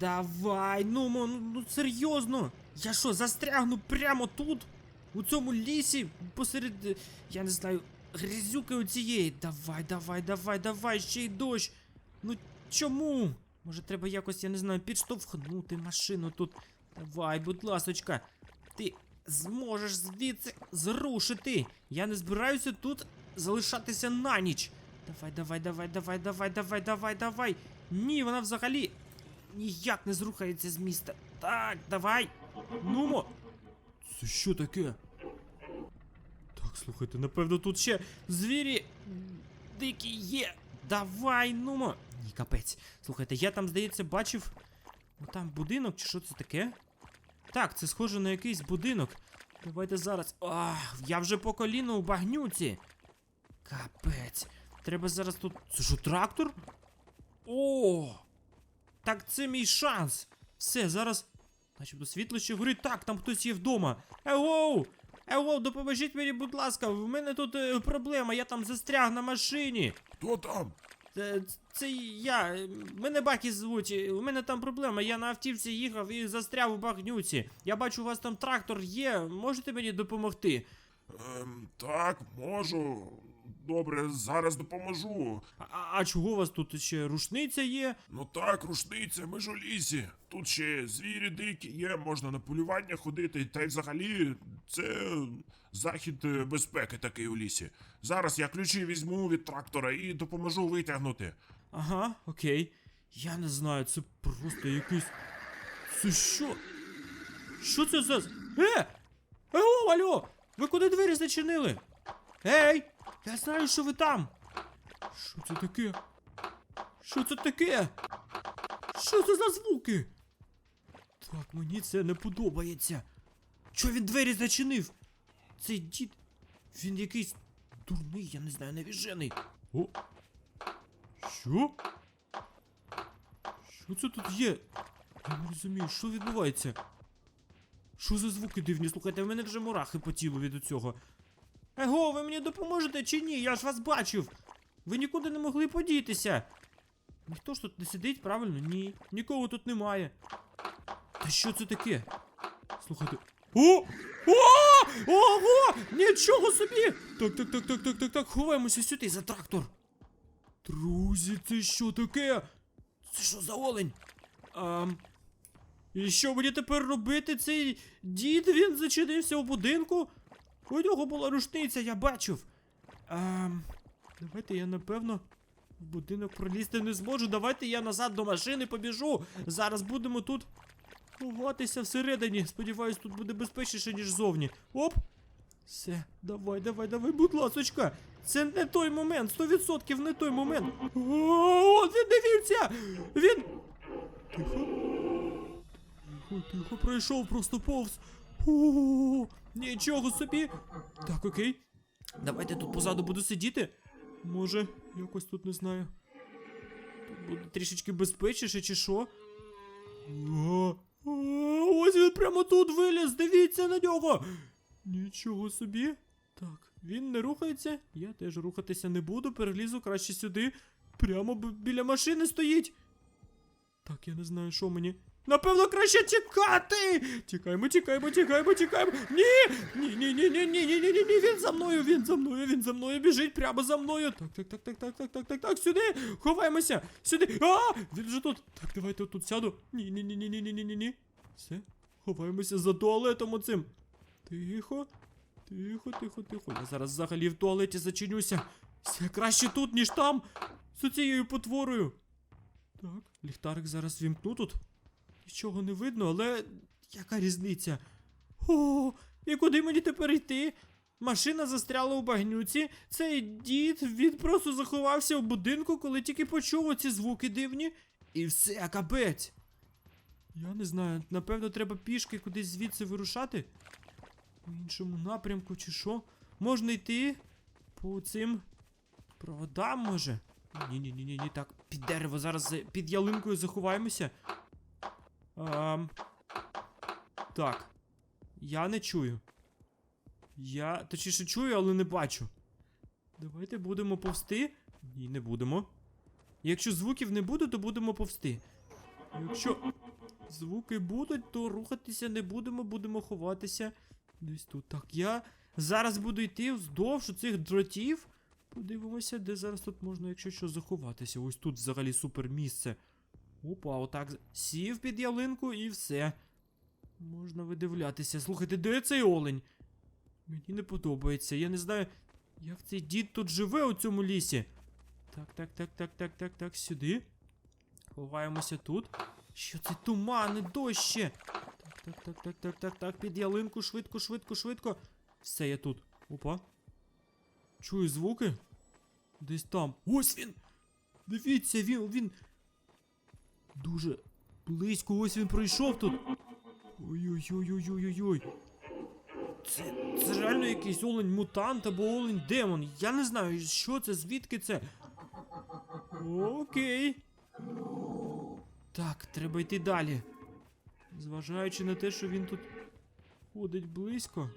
Давай, ну, ну, ну серйозно. Я що, застрягну прямо тут? У цьому лісі, посеред, е, я не знаю, грязюки оцієї. Давай, давай, давай, давай, ще й дощ. Ну чому? Може треба якось, я не знаю, підштовхнути машину тут. Давай, будь ласочка, ти зможеш звідси зрушити. Я не збираюся тут залишатися на ніч. Давай, давай, давай, давай, давай, давай, давай, давай. Ні, вона взагалі ніяк не зрухається з міста. Так, давай. Нумо. Це що таке? Так, слухайте, напевно, тут ще звірі дикі є. Давай, нумо. Ні, капець. Слухайте, я там, здається, бачив. Ну там будинок, чи що це таке? Так, це схоже на якийсь будинок. Давайте зараз. Ах, я вже по коліну у багнюці. Капець. Треба зараз тут. Це що, трактор? О! Так це мій шанс. Все, зараз. Начебто світло ще горить. Так, там хтось є вдома. Еу! Еу, допоможіть мені, будь ласка, в мене тут е, проблема, я там застряг на машині. Хто там? Це, це я. Мене Бакі звуть. У мене там проблема. Я на автівці їхав і застряв у багнюці. Я бачу, у вас там трактор є. Можете мені допомогти? Ем, так, можу. Добре, зараз допоможу. А, а чого у вас тут ще рушниця є? Ну так, рушниця, ми ж у лісі. Тут ще звірі дикі є, можна на полювання ходити, та й взагалі це захід е, безпеки такий у лісі. Зараз я ключі візьму від трактора і допоможу витягнути. Ага, окей. Я не знаю, це просто якийсь. Це що? Що це за. Е! Алло, алло! Ви куди двері зачинили? Ей! Я знаю, що ви там! Що це таке? Що це таке? Що це за звуки? Так, мені це не подобається. Що він двері зачинив? Цей дід. Він якийсь дурний, я не знаю, навіжений. О, що? Що це тут є? Я не розумію, що відбувається? Що за звуки дивні? Слухайте, в мене вже мурахи по тілу від цього. Его, ви мені допоможете чи ні? Я ж вас бачив. Ви нікуди не могли подітися. Ніхто ж тут не сидить, правильно? Ні. Нікого тут немає. Та що це таке? Слухайте. О! О! Ого! Нічого собі! Так, так, так, так, так, так, так, ховаємося сюди за трактор. Друзі, це що таке? Це що за олень? Ам. І що мені тепер робити? Цей дід він зачинився у будинку? У нього була рушниця, я бачив. Ам. Давайте я напевно в будинок пролізти не зможу. Давайте я назад до машини побіжу. Зараз будемо тут ховатися всередині. Сподіваюсь, тут буде безпечніше, ніж зовні. Оп! Все, давай, давай, давай, будь ласочка. Це не той момент, 100% не той момент. О, він дивіться! Він. Тихо. Тихо, тихо, пройшов просто повз. Нічого собі. Так, окей. Давайте тут позаду буду сидіти. Може, якось тут не знаю. Тут буде трішечки безпечніше, чи що? Ось він прямо тут виліз, дивіться на нього. Нічого собі. Так, він не рухається, я теж рухатися не буду, перелізу краще сюди. Прямо біля машини стоїть. Так, я не знаю, що мені. Напевно, краще тікати! Тікаємо, тікаємо, тікаємо, тікаємо. Ні! Ні, ні, ні, ні, ні, ні, ні, ні, ні, він за мною, він за мною, він за мною біжить прямо за мною. Так, так, так, так, так, так, так, так, так, сюди! Ховаємося! Сюди! А! Він вже тут! Так, давайте отут сяду. Ні, ні, ні, ні, ні, ні, ні, ні, ні. Все, ховаємося за туалетом оцим. Тихо. Тихо, тихо, тихо. Я зараз взагалі в туалеті зачинюся. Все краще тут, ніж там. З цією потворою. Так, ліхтарик зараз вімкну тут. Нічого не видно, але яка різниця? О, і куди мені тепер йти? Машина застряла у багнюці. Цей дід він просто заховався в будинку, коли тільки почув оці звуки дивні. І все, капець. Я не знаю, напевно, треба пішки кудись звідси вирушати. В іншому напрямку чи що? Можна йти по цим проводам, може? Ні, ні, ні, ні, ні, так, під дерево, зараз під ялинкою заховаємося. Ам... Так. Я не чую. Я точніше чую, але не бачу. Давайте будемо повсти. Ні, не будемо. Якщо звуків не буде, то будемо повсти. Якщо. звуки будуть, то рухатися не будемо, будемо ховатися. Десь тут. Так, я зараз буду йти вздовж цих дротів. Подивимося, де зараз тут можна, якщо що, заховатися. Ось тут взагалі супер місце. Опа, отак сів під ялинку і все. Можна видивлятися. Слухайте, де цей олень? Мені не подобається. Я не знаю, як цей дід тут живе у цьому лісі. Так, так, так, так, так, так, так, сюди. Ховаємося тут. Що це туман і дощ? Так, так, так, так, так, так, так, під ялинку, швидко, швидко, швидко. Все, я тут. Опа. Чую звуки. Десь там. Ось він! Дивіться, він, він. Дуже близько, ось він пройшов тут. Ой-ой-ой-ой-ой-ой. Це, це реально якийсь олень мутант або олень демон. Я не знаю, що це, звідки це. Окей. Так, треба йти далі. Зважаючи на те, що він тут ходить близько.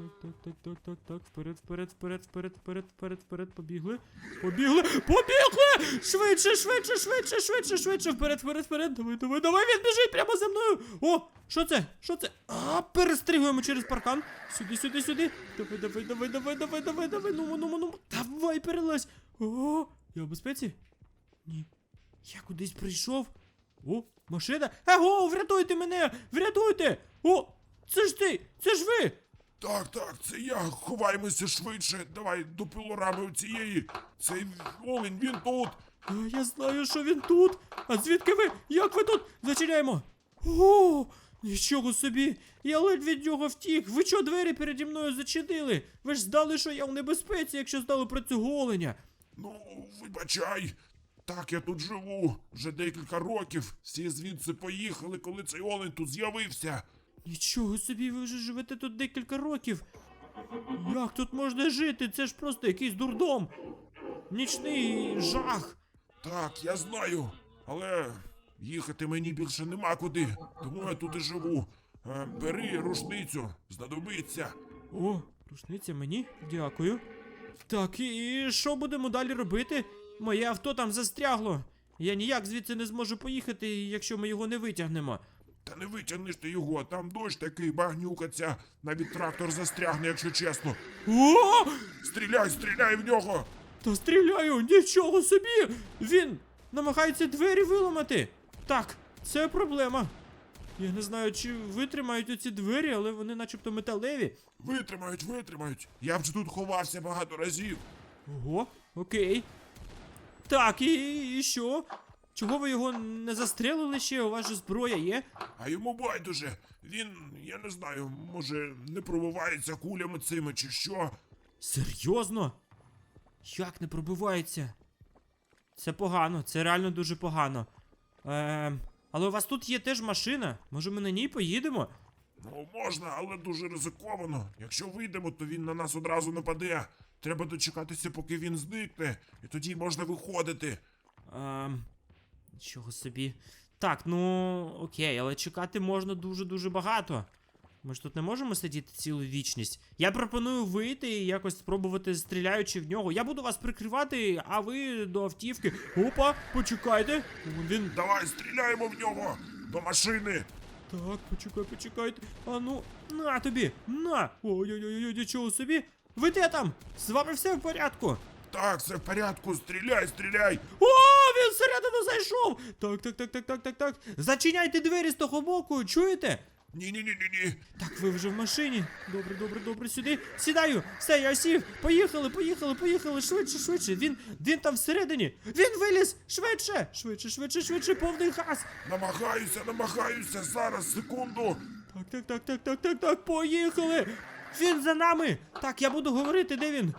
Так, так, так, так, так, так, вперед, вперед, вперед, вперед, вперед, вперед, вперед, побігли. Побігли! Побігли! Швидше, швидше, швидше, швидше, швидше, вперед, вперед, вперед. Давай, давай, давай, він біжить прямо за мною. О, що це? Що це? А, перестрибуємо через паркан. Сюди, сюди, сюди. Давай, давай, давай, давай, давай, давай, давай. Ну, ну, ну, ну. Давай, перелазь. О, я в безпеці? Ні. Я кудись прийшов. О, машина. Его, врятуйте мене! Врятуйте! О, це ж ти! Це ж ви! Так, так, це я. Ховаємося швидше. Давай до пилорами цієї. Цей олень, він тут. А, я знаю, що він тут. А звідки ви? Як ви тут? Зачиняємо. О, нічого собі. Я ледь від нього втік. Ви що двері переді мною зачинили? Ви ж здали, що я в небезпеці, якщо здали про цього оленя. Ну, вибачай. Так, я тут живу. Вже декілька років. Всі звідси поїхали, коли цей олень тут з'явився. Нічого собі, ви вже живете тут декілька років. Як тут можна жити? Це ж просто якийсь дурдом. Нічний жах. Так, я знаю. Але їхати мені більше нема куди. Тому я тут і живу. Е, бери рушницю, знадобиться. О, рушниця мені? Дякую. Так, і що будемо далі робити? Моє авто там застрягло. Я ніяк звідси не зможу поїхати, якщо ми його не витягнемо. Та не витягнеш ти його, там дощ такий, багнюкаться. Навіть трактор застрягне, якщо чесно. О! Стріляй, стріляй в нього! Та стріляю, нічого собі! Він намагається двері виламати. Так, це проблема. Я не знаю, чи витримають оці двері, але вони начебто металеві. Витримають, витримають. Я вже тут ховався багато разів. Ого, окей. Так, і, і що? Чого ви його не застрелили ще? У вас же зброя є? А йому байдуже. Він, я не знаю, може, не пробивається кулями цими чи що. Серйозно? Як не пробивається? Це погано, це реально дуже погано. Ем, але у вас тут є теж машина. Може ми на ній поїдемо? Ну, можна, але дуже ризиковано. Якщо вийдемо, то він на нас одразу нападе. Треба дочекатися, поки він зникне, і тоді можна виходити. Ем, нічого собі. Так, ну окей, але чекати можна дуже-дуже багато. Ми ж тут не можемо сидіти цілу вічність. Я пропоную вийти і якось спробувати стріляючи в нього. Я буду вас прикривати, а ви до автівки. Опа, почекайте. Він Давай, стріляємо в нього! До машини! Так, почекай, почекайте. А ну, на тобі, на! Ой-ой-ой, нічого собі. Ви де там? З вами все в порядку? Так, все в порядку, стріляй, стріляй! О, він всередину зайшов! Так, так, так, так, так, так, так. Зачиняйте двері з того боку, чуєте? Ні-ні-ні-ні-ні. Так, ви вже в машині. Добре, добре, добре, сюди. Сідаю. Все, я сів. Поїхали, поїхали, поїхали. Швидше, швидше. Він, він там всередині. Він виліз. Швидше, швидше, швидше, швидше, повний газ. Намагаюся, намагаюся, зараз, секунду. Так, так, так, так, так, так, так, поїхали! Він за нами! Так, я буду говорити, де він?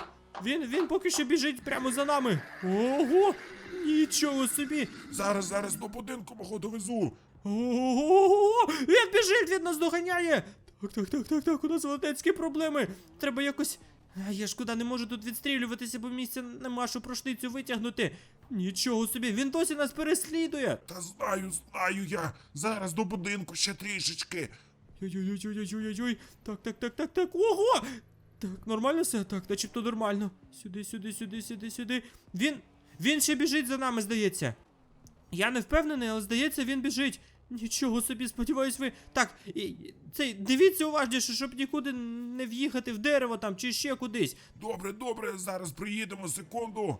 Він, він поки що біжить прямо за нами. Ого! Нічого собі! Зараз, зараз до будинку мого довезу. Ого! Він біжить, він нас доганяє! Так, так, так, так, так, у нас велетенські проблеми. Треба якось. А, Я ж куди не можу тут відстрілюватися, бо місця нема, щоб рушницю витягнути. Нічого собі, він досі нас переслідує. Та знаю, знаю я. Зараз до будинку ще трішечки. Ой-ой-ой-ой-ой-ой-ой. Так, так, так, так, так. Ого! Так, нормально все? Так, начебто нормально. Сюди, сюди, сюди, сюди, сюди. Він. Він ще біжить за нами, здається. Я не впевнений, але здається, він біжить. Нічого собі, сподіваюсь, ви. Так, і- цей, дивіться уважніше, щоб нікуди не в'їхати в дерево там чи ще кудись. Добре, добре, зараз приїдемо, секунду.